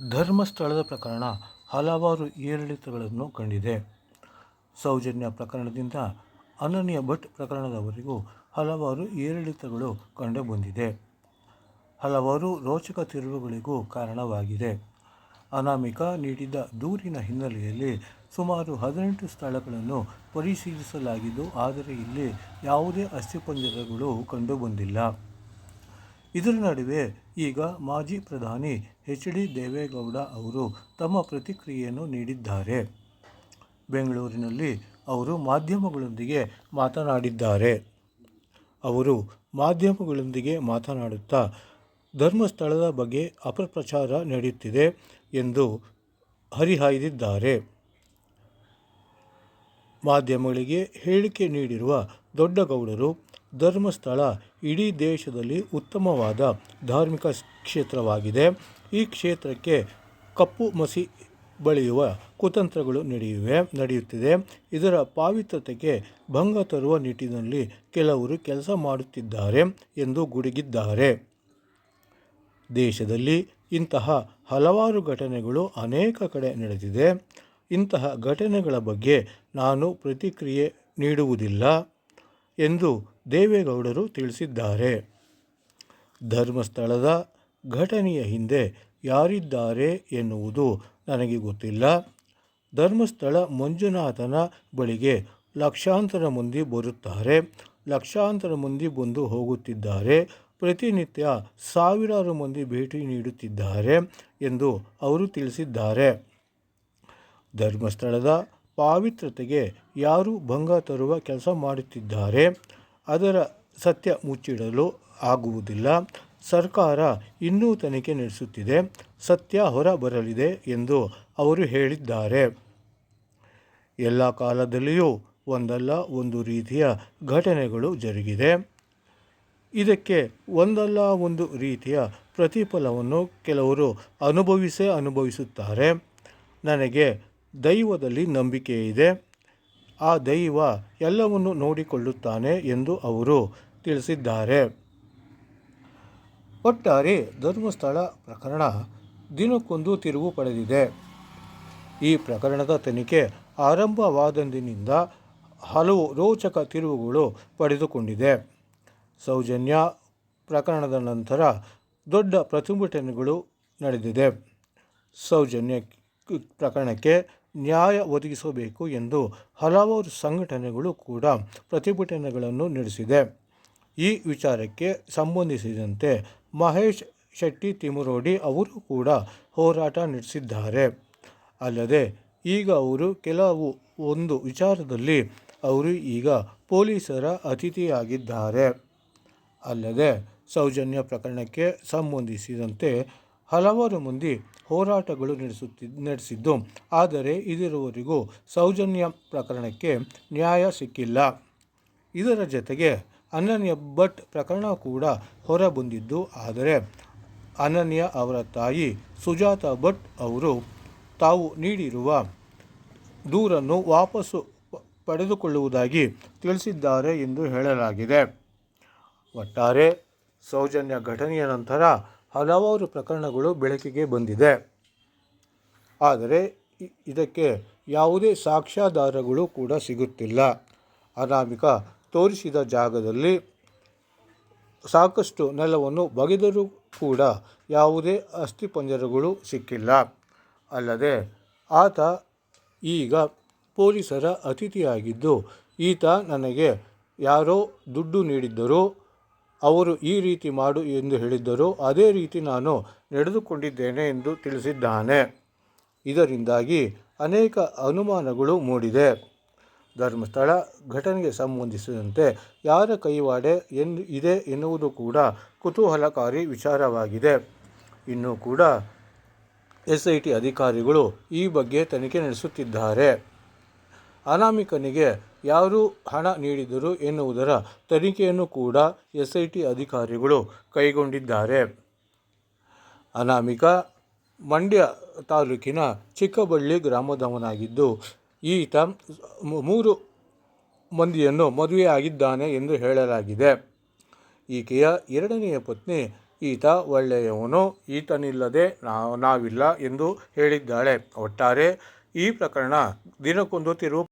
ಧರ್ಮಸ್ಥಳದ ಪ್ರಕರಣ ಹಲವಾರು ಏರಿಳಿತಗಳನ್ನು ಕಂಡಿದೆ. ಸೌಜನ್ಯ ಪ್ರಕರಣದಿಂದ ಅನನ್ಯ ಭಟ್ ಪ್ರಕರಣದವರೆಗೂ ಹಲವಾರು ಏರಿಳಿತಗಳು ಕಂಡುಬಂದಿದೆ. ಹಲವಾರು ರೋಚಕ ತಿರುವುಗಳಿಗೂ ಕಾರಣವಾಗಿದೆ. ಅನಾಮಿಕ ನೀಡಿದ್ದ ದೂರಿನ ಹಿನ್ನೆಲೆಯಲ್ಲಿ ಸುಮಾರು ಹದಿನೆಂಟು ಸ್ಥಳಗಳನ್ನು ಪರಿಶೀಲಿಸಲಾಗಿದ್ದು, ಆದರೆ ಇಲ್ಲಿ ಯಾವುದೇ ಅಸ್ಥಿಪಂಜರಗಳು ಕಂಡುಬಂದಿಲ್ಲ. ಇದರ ನಡುವೆ ಈಗ ಮಾಜಿ ಪ್ರಧಾನಿ ಎಚ್ ಡಿ ದೇವೇಗೌಡ ಅವರು ತಮ್ಮ ಪ್ರತಿಕ್ರಿಯೆಯನ್ನು ನೀಡಿದ್ದಾರೆ. ಬೆಂಗಳೂರಿನಲ್ಲಿ ಅವರು ಮಾಧ್ಯಮಗಳೊಂದಿಗೆ ಮಾತನಾಡಿದ್ದಾರೆ. ಅವರು ಮಾಧ್ಯಮಗಳೊಂದಿಗೆ ಮಾತನಾಡುತ್ತಾ, ಧರ್ಮಸ್ಥಳದ ಬಗ್ಗೆ ಅಪಪ್ರಚಾರ ನಡೆಯುತ್ತಿದೆ ಎಂದು ಹರಿಹಾಯ್ದಿದ್ದಾರೆ. ಮಾಧ್ಯಮಗಳಿಗೆ ಹೇಳಿಕೆ ನೀಡಿರುವ ದೊಡ್ಡಗೌಡರು ಧರ್ಮಸ್ಥಳ ಇಡೀ ದೇಶದಲ್ಲಿ ಉತ್ತಮವಾದ ಧಾರ್ಮಿಕ ಕ್ಷೇತ್ರವಾಗಿದೆ. ಈ ಕ್ಷೇತ್ರಕ್ಕೆ ಕಪ್ಪು ಮಸಿ ಬಳಿಯುವ ಕುತಂತ್ರಗಳು ನಡೆಯುವೆ, ನಡೆಯುತ್ತಿದೆ. ಇದರ ಪಾವಿತ್ರತೆಗೆ ಭಂಗ ತರುವ ನಿಟ್ಟಿನಲ್ಲಿ ಕೆಲವರು ಕೆಲಸ ಮಾಡುತ್ತಿದ್ದಾರೆ ಎಂದು ಗುಡುಗಿದ್ದಾರೆ. ದೇಶದಲ್ಲಿ ಇಂತಹ ಹಲವಾರು ಘಟನೆಗಳು ಅನೇಕ ಕಡೆ ನಡೆದಿದೆ. ಇಂತಹ ಘಟನೆಗಳ ಬಗ್ಗೆ ನಾನು ಪ್ರತಿಕ್ರಿಯೆ ನೀಡುವುದಿಲ್ಲ ಎಂದು ದೇವೇಗೌಡರು ತಿಳಿಸಿದ್ದಾರೆ. ಧರ್ಮಸ್ಥಳದ ಘಟನೆಯ ಹಿಂದೆ ಯಾರಿದ್ದಾರೆ ಎನ್ನುವುದು ನನಗೆ ಗೊತ್ತಿಲ್ಲ. ಧರ್ಮಸ್ಥಳ ಮಂಜುನಾಥನ ಬಳಿಗೆ ಲಕ್ಷಾಂತರ ಮಂದಿ ಬರುತ್ತಾರೆ. ಲಕ್ಷಾಂತರ ಮಂದಿ ಬಂದು ಹೋಗುತ್ತಿದ್ದಾರೆ. ಪ್ರತಿನಿತ್ಯ ಸಾವಿರಾರು ಮಂದಿ ಭೇಟಿ ನೀಡುತ್ತಿದ್ದಾರೆ ಎಂದು ಅವರು ತಿಳಿಸಿದ್ದಾರೆ. ಧರ್ಮಸ್ಥಳದ ಪಾವಿತ್ರತೆಗೆ ಯಾರು ಭಂಗ ತರುವ ಕೆಲಸ ಮಾಡುತ್ತಿದ್ದಾರೆ. ಅದರ ಸತ್ಯ ಮುಚ್ಚಿಡಲು ಆಗುವುದಿಲ್ಲ. ಸರ್ಕಾರ ಇನ್ನೂ ತನಿಖೆ ನಡೆಸುತ್ತಿದೆ. ಸತ್ಯ ಹೊರ ಬರಲಿದೆ ಎಂದು ಅವರು ಹೇಳಿದ್ದಾರೆ. ಎಲ್ಲ ಕಾಲದಲ್ಲಿಯೂ ಒಂದಲ್ಲ, ಒಂದು ರೀತಿಯ ಘಟನೆಗಳು ಜರುಗಿದೆ. ಇದಕ್ಕೆ ಒಂದಲ್ಲ, ಒಂದು ರೀತಿಯ ಪ್ರತಿಫಲವನ್ನು ಕೆಲವರು ಅನುಭವಿಸೇ ಅನುಭವಿಸುತ್ತಾರೆ. ನನಗೆ ದೈವದಲ್ಲಿ ನಂಬಿಕೆ ಇದೆ ಆ ದೈವ ಎಲ್ಲವನ್ನು ನೋಡಿಕೊಳ್ಳುತ್ತಾನೆ ಎಂದು ಅವರು ತಿಳಿಸಿದ್ದಾರೆ. ಒಟ್ಟಾರೆ ಧರ್ಮಸ್ಥಳ ಪ್ರಕರಣ ದಿನಕ್ಕೊಂದು ತಿರುವು ಪಡೆದಿದೆ. ಈ ಪ್ರಕರಣದ ತನಿಖೆ ಆರಂಭವಾದಂದಿನಿಂದ ಹಲವು ರೋಚಕ ತಿರುವುಗಳು ಪಡೆದುಕೊಂಡಿದೆ. ಸೌಜನ್ಯ ಪ್ರಕರಣದ ನಂತರ ದೊಡ್ಡ ಪ್ರತಿಭಟನೆಗಳು ನಡೆದಿದೆ. ಸೌಜನ್ಯ ಪ್ರಕರಣಕ್ಕೆ ನ್ಯಾಯ ಒದಗಿಸಬೇಕು ಎಂದು ಹಲವಾರು ಸಂಘಟನೆಗಳು ಕೂಡ ಪ್ರತಿಭಟನೆಗಳನ್ನು ನಡೆಸಿದೆ. ಈ ವಿಚಾರಕ್ಕೆ ಸಂಬಂಧಿಸಿದಂತೆ ಮಹೇಶ್ ಶೆಟ್ಟಿ ತಿಮುರೋಡಿ ಅವರು ಕೂಡ ಹೋರಾಟ ನಡೆಸಿದ್ದಾರೆ. ಅಲ್ಲದೆ, ಈಗ ಅವರು ಕೆಲವು ಒಂದು ವಿಚಾರದಲ್ಲಿ ಅವರು ಈಗ ಪೊಲೀಸರ ಅತಿಥಿಯಾಗಿದ್ದಾರೆ. ಅಲ್ಲದೆ, ಸೌಜನ್ಯ ಪ್ರಕರಣಕ್ಕೆ ಸಂಬಂಧಿಸಿದಂತೆ ಹಲವಾರು ಮಂದಿ ಹೋರಾಟಗಳು ನಡೆಸುತ್ತಿ, ನಡೆಸಿದ್ದು. ಆದರೆ ಇದಿರುವವರೆಗೂ ಸೌಜನ್ಯ ಪ್ರಕರಣಕ್ಕೆ ನ್ಯಾಯ ಸಿಕ್ಕಿಲ್ಲ. ಇದರ ಜೊತೆಗೆ ಅನನ್ಯ ಭಟ್ ಪ್ರಕರಣ ಕೂಡ ಹೊರಬಂದಿದ್ದು. ಆದರೆ ಅನನ್ಯ ಅವರ ತಾಯಿ ಸುಜಾತ ಭಟ್ ಅವರು ತಾವು ನೀಡಿರುವ ದೂರನ್ನು ವಾಪಸ್ಸು ಪಡೆದುಕೊಳ್ಳುವುದಾಗಿ ತಿಳಿಸಿದ್ದಾರೆ ಎಂದು ಹೇಳಲಾಗಿದೆ. ಒಟ್ಟಾರೆ ಸೌಜನ್ಯ ಘಟನೆಯ ನಂತರ ಹಲವಾರು ಪ್ರಕರಣಗಳು ಬೆಳಕಿಗೆ ಬಂದಿದೆ. ಆದರೆ ಇದಕ್ಕೆ ಯಾವುದೇ ಸಾಕ್ಷ್ಯಾಧಾರಗಳು ಕೂಡ ಸಿಗುತ್ತಿಲ್ಲ. ಅನಾಮಿಕ ತೋರಿಸಿದ ಜಾಗದಲ್ಲಿ ಸಾಕಷ್ಟು ನೆಲವನ್ನು ಬಗೆದರೂ ಕೂಡ ಯಾವುದೇ ಅಸ್ಥಿಪಂಜರಗಳು ಸಿಕ್ಕಿಲ್ಲ. ಅಲ್ಲದೆ ಆತ ಈಗ ಪೊಲೀಸರ ಅತಿಥಿಯಾಗಿದ್ದು, ಈತ ನನಗೆ ಯಾರೋ ದುಡ್ಡು ನೀಡಿದ್ದರು ಅವರು ಈ ರೀತಿ ಮಾಡು ಎಂದು ಹೇಳಿದ್ದರು. ಅದೇ ರೀತಿ ನಾನು ನಡೆದುಕೊಂಡಿದ್ದೇನೆ ಎಂದು ತಿಳಿಸಿದ್ದಾನೆ. ಇದರಿಂದಾಗಿ ಅನೇಕ ಅನುಮಾನಗಳು ಮೂಡಿದೆ. ಧರ್ಮಸ್ಥಳ ಘಟನೆಗೆ ಸಂಬಂಧಿಸಿದಂತೆ ಯಾರ ಕೈವಾಡೆ ಎನ್ ಇದೆ ಎನ್ನುವುದು ಕೂಡ ಕುತೂಹಲಕಾರಿ ವಿಚಾರವಾಗಿದೆ. ಇನ್ನೂ ಕೂಡ ಎಸ್ ಅಧಿಕಾರಿಗಳು ಈ ಬಗ್ಗೆ ತನಿಖೆ ನಡೆಸುತ್ತಿದ್ದಾರೆ. ಅನಾಮಿಕನಿಗೆ ಯಾರು ಹಣ ನೀಡಿದರು ಎನ್ನುವುದರ ತನಿಖೆಯನ್ನು ಕೂಡ ಎಸ್ ಐ ಟಿ ಅಧಿಕಾರಿಗಳು ಕೈಗೊಂಡಿದ್ದಾರೆ. ಅನಾಮಿಕ ಮಂಡ್ಯ ತಾಲೂಕಿನ ಚಿಕ್ಕಬಳ್ಳಿ ಗ್ರಾಮದವನಾಗಿದ್ದು, ಈತ ಮೂರು ಮಂದಿಯನ್ನು ಮದುವೆಯಾಗಿದ್ದಾನೆ ಎಂದು ಹೇಳಲಾಗಿದೆ. ಈಕೆಯ ಎರಡನೆಯ ಪತ್ನಿ ಈತ ಒಳ್ಳೆಯವನು, ಈತನಿಲ್ಲದೆ ನಾವು, ನಾವಿಲ್ಲ ಎಂದು ಹೇಳಿದ್ದಾಳೆ. ಒಟ್ಟಾರೆ ಈ ಪ್ರಕರಣ ದಿನಕ್ಕೊಂದು ತಿರುವು